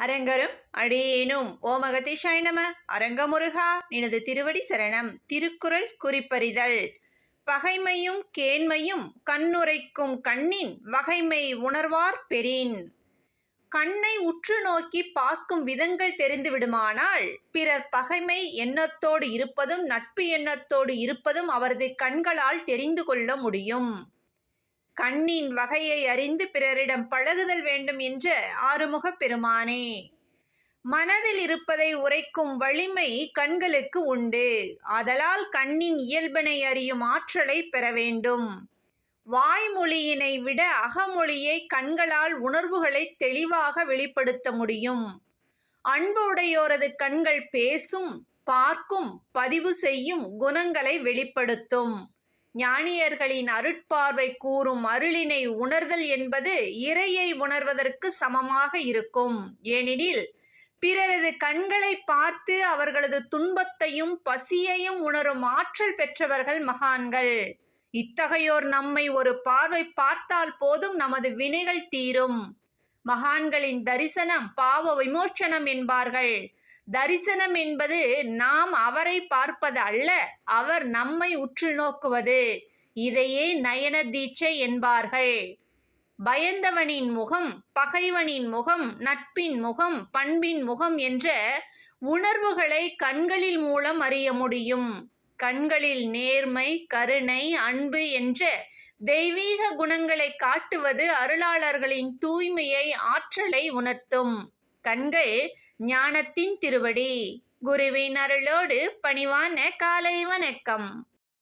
அரங்கரும் அடியேனும் ஓமகதிஷாய் நம. அரங்கமுருகா நினது திருவடி சரணம். திருக்குறள் குறிப்பறிதல். பகைமையும் கேண்மையும் கண்ணுரைக்கும் கண்ணின் வகைமை உணர்வார் பெறின் கண்ணை உற்று நோக்கி பார்க்கும் விதங்கள் தெரிந்து விடுமானால் பிறர் பகைமை எண்ணத்தோடு இருப்பதும் நட்பு எண்ணத்தோடு இருப்பதும் அவரது கண்களால் தெரிந்து கொள்ள முடியும். கண்ணின் வகையை அறிந்து பிறரிடம் பழகுதல் வேண்டும் என்ற ஆறுமுகப் பெருமானே. மனதில் இருப்பதை உரைக்கும் வலிமை கண்களுக்கு உண்டு. ஆதலால் கண்ணின் இயல்பினை அறியும் ஆற்றலை பெற வேண்டும். வாய்மொழியினை விட அகமொழியை கண்களால் உணர்வுகளை தெளிவாக வெளிப்படுத்த முடியும். அன்பு உடையோரது கண்கள் பேசும் பார்க்கும் பதிவு செய்யும் குணங்களை வெளிப்படுத்தும். ஞானியர்களின் அருட்பார்வை கூறும் அருளினை உணர்தல் என்பது இறையை உணர்வதற்கு சமமாக இருக்கும். ஏனெனில் பிறரது கண்களை பார்த்து அவர்களது துன்பத்தையும் பசியையும் உணரும் ஆற்றல் பெற்றவர்கள் மகான்கள். இத்தகையோர் நம்மை ஒரு பார்வை பார்த்தால் போதும் நமது வினைகள் தீரும். மகான்களின் தரிசனம் பாவ விமோச்சனம் என்பார்கள். தரிசனம் என்பது நாம் அவரை பார்ப்பது அல்ல அவர் நம்மை உற்று நோக்குவது. இதையே நயன தீட்சை என்பார்கள். பயந்தவனின் முகம் பகைவனின் முகம் நட்பின் முகம் பண்பின் முகம் என்ற உணர்வுகளை கண்களில் மூலம் அறிய முடியும். கண்களில் நேர்மை கருணை அன்பு என்ற தெய்வீக குணங்களை காட்டுவது அருளாளர்களின் தூய்மையை ஆற்றலை உணர்த்தும். கண்கள் ஞானத்தின் திருவடி. குருவின் அருளோடு பணிவான காலை வணக்கம்